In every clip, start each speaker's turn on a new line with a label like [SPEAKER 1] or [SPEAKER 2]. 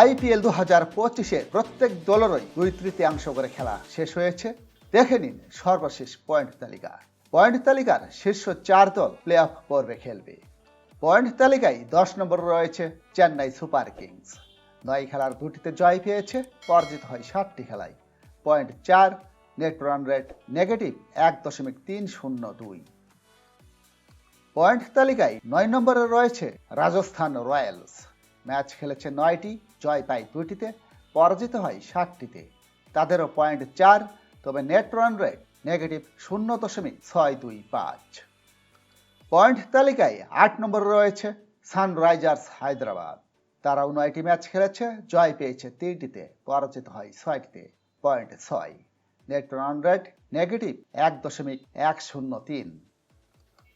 [SPEAKER 1] IPL দু হাজার পঁচিশে প্রত্যেক দলেরই দুই তৃতীয়াংশ করে খেলা শেষ হয়েছে। দেখে নিন সর্বশেষ পয়েন্ট তালিকা। পয়েন্ট তালিকার শীর্ষ চার দল প্লে অফ পর্বে খেলবে। পয়েন্ট তালিকায় দশ নম্বর রয়েছে চেন্নাই সুপার কিংস। নয় খেলার দুটিতে জয় পেয়েছে, পরাজিত হয় সাতটি খেলায়। পয়েন্ট চার, নেট রান রেট নেগেটিভ এক দশমিক তিন শূন্য দুই। পয়েন্ট তালিকায় নয় নম্বরে রয়েছে রাজস্থান রয়্যালস। ম্যাচ খেলেছে নয়টি, জয় পায় দুটিতে পরাজিত হয় সাতটিতে। তাদেরও পয়েন্ট চার, তবে নেট রান রেট নেগেটিভ শূন্য দশমিক ছয় দুই পাঁচ। পয়েন্ট তালিকায় আট নম্বরে রয়েছে সানরাইজার্স হায়দ্রাবাদ। তারাও নয়টি ম্যাচ খেলেছে, জয় পেয়েছে তিনটিতে, পরাজিত হয় ছয়টিতে, পয়েন্ট ছয়। নেট রান রেট নেগেটিভ এক দশমিক এক শূন্য তিন।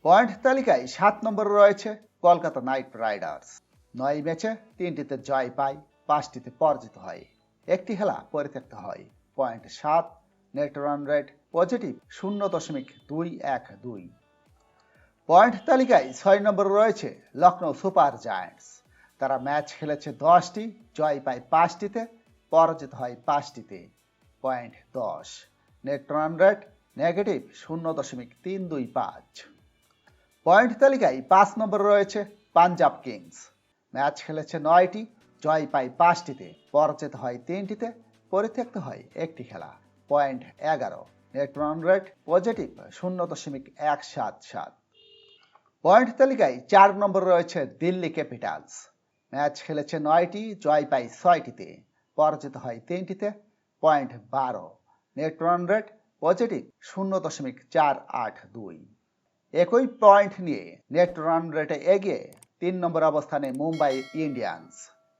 [SPEAKER 1] পয়েন্ট তালিকায় সাত নম্বরে রয়েছে কলকাতা নাইট রাইডার্স। নয় ম্যাচে তিনটিতে জয় পায়, পাঁচটিতে পরাজিত হয়। একটি খেলা পরিত্যক্ত হয়, পয়েন্ট সাত, নেট রান রেট পজিটিভ শূন্য দশমিক দুই এক দুই। পয়েন্ট তালিকায় ছয় নম্বরে রয়েছে লখনৌ সুপার জায়ান্টস। তারা ম্যাচ খেলেছে দশটি, জয় পায় পাঁচটিতে, পরাজিত হয় পাঁচটিতে। পয়েন্ট দশ, নেট রান রেট নেগেটিভ শূন্য দশমিক তিন দুই পাঁচ। পয়েন্ট তালিকায় পাঁচ নম্বরে রয়েছে পাঞ্জাব কিংস। ম্যাচ খেলেছে নয়টি, জয় পায় পাঁচটিতে, পরাজিত হয় তিনটিতে, পরিত্যক্ত হয় একটি খেলা। পয়েন্ট এগারো। নেট রান রেট পজিটিভ, শূন্য দশমিক এক সাত সাত। পয়েন্ট তালিকায় চার নম্বরে রয়েছে দিল্লি ক্যাপিটালস। ম্যাচ খেলেছে নয়টি, জয় পায় ছয়টিতে, পরাজিত হয় তিনটিতে। পয়েন্ট বারো। নেট রান রেট পজিটিভ, শূন্য দশমিক চার আট দুই। একই পয়েন্ট নিয়ে নেট রান রেটে এগিয়ে তিন নম্বর অবস্থানে মুম্বাই ইন্ডিয়ান্স।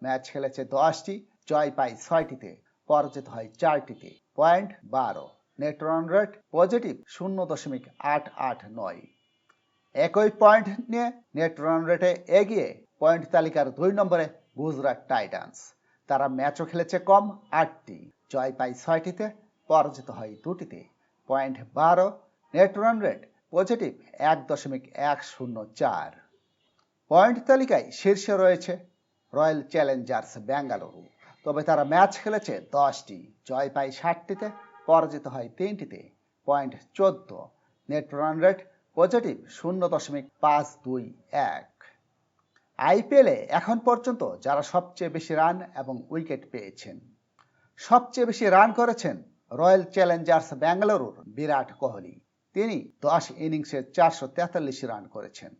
[SPEAKER 1] ম্যাচ খেলেছে দশটি, জয় পায় ছয়টিতে, পরাজিত হয় চারটিতে, পয়েন্ট বারো। নেট রান রেট পজিটিভ শূন্য দশমিক আট আট নয়। একই পয়েন্ট নিয়ে নেট রান রেটে এগিয়ে পয়েন্ট তালিকার দুই নম্বরে গুজরাট টাইটান্স। তারা ম্যাচও খেলেছে কম, আটটি। জয় পায় ছয়টিতে, পরাজিত হয় দুটিতে, পয়েন্ট বারো। নেট রান রেট পজিটিভ এক দশমিক এক শূন্য চার। পয়েন্ট তালিকায় শীর্ষে রয়েছে রয়্যাল চ্যালেঞ্জার্স ব্যাঙ্গালুরু। তবে তারা ম্যাচ খেলেছে দশটি, জয় পায় ষাটটিতে, পরাজিত হয় তিনটিতে। পয়েন্ট চোদ্দ, নেট রান রেট পজিটিভ শূন্য দশমিক পাঁচ দুই এক। আইপিএলে এখন পর্যন্ত যারা সবচেয়ে বেশি রান এবং উইকেট পেয়েছেন, সবচেয়ে বেশি রান করেছেন রয়্যাল চ্যালেঞ্জার্স ব্যাঙ্গালুরুর বিরাট কোহলি। তিনি দশ ইনিংসে চারশো তেতাল্লিশ রান করেছেন।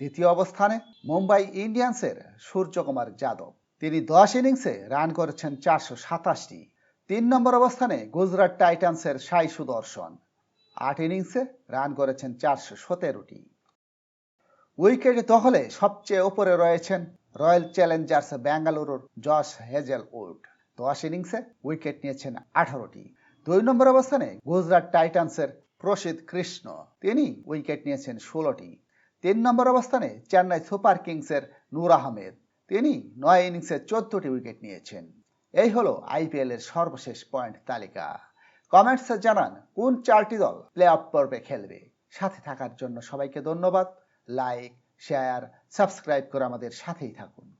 [SPEAKER 1] দ্বিতীয় অবস্থানে মুম্বাই ইন্ডিয়ান্সের সূর্যকুমার যাদব। তিনি দশ ইনিংসে রান করেছেন চারশো সাতাশটি। তিন নম্বর অবস্থানে গুজরাট টাইটান্সের সাই সুদর্শন। আট ইনিংসে রান করেছেন চারশো সতেরোটি। উইকেট দখলে সবচেয়ে ওপরে রয়েছেন রয়্যাল চ্যালেঞ্জার্স ব্যাঙ্গালুরুর জশ হেজেল উড দশ ইনিংসে উইকেট নিয়েছেন আঠারোটি। দুই নম্বর অবস্থানে গুজরাট টাইটান্সের প্রসিদ কৃষ্ণ। তিনি উইকেট নিয়েছেন ষোলোটি। তিন নম্বর অবস্থানে চেন্নাই সুপার কিংসের নূর আহমেদ। তিনি নয় ইনিংসে চোদ্দটি উইকেট নিয়েছেন। এই হলো আইপিএল এর সর্বশেষ পয়েন্ট তালিকা। কমেন্টসে জানান, কোন চারটি দল প্লে অফ পর্বে খেলবে? সাথে থাকার জন্য সবাইকে ধন্যবাদ। লাইক, শেয়ার, সাবস্ক্রাইব করে আমাদের সাথেই থাকুন।